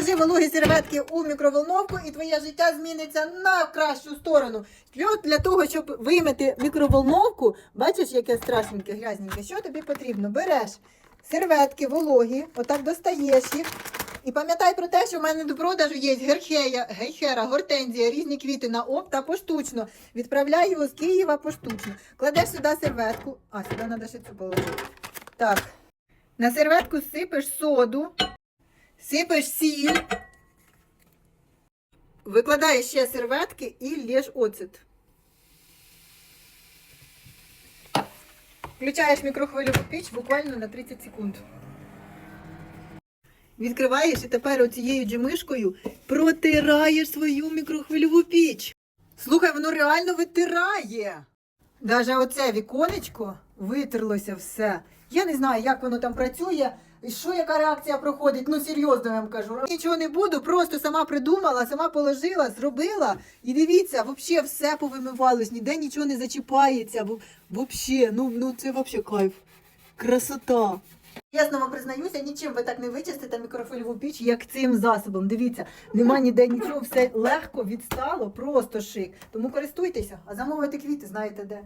Положи вологі серветки у мікроволновку і твоє життя зміниться на кращу сторону. Для, того, щоб вимити мікроволновку, бачиш, яке страшненьке, грязненьке, що тобі потрібно? Береш серветки вологі, отак достаєш їх. І пам'ятай про те, що в мене до продажу є герхея, гейхера, гортензія, різні квіти на опт та поштучно. Відправляю з Києва поштучно. Кладеш сюди серветку. А, сюди треба ще цю положити. Так. На серветку сипеш соду, сипеш сіль, викладаєш ще серветки і лєш оцет. Включаєш мікрохвильову піч буквально на 30 секунд. Відкриваєш і тепер оцією джемишкою протираєш свою мікрохвильову піч. Слухай, воно реально витирає. Даже оце віконечко витерлося все. Я не знаю, як воно там працює, що яка реакція проходить. Ну серйозно я вам кажу. Нічого не буду, просто сама придумала, сама положила, зробила. І дивіться, взагалі все повимивалось, ніде нічого не зачіпається. Взагалі, ну, ну це взагалі кайф. Красота. Чесно вам признаюся, нічим ви так не вичистите мікрофильову піч, як цим засобом. Дивіться, нема ніде нічого, все легко відстало, просто шик. Тому користуйтеся, а замовити квіти знаєте де.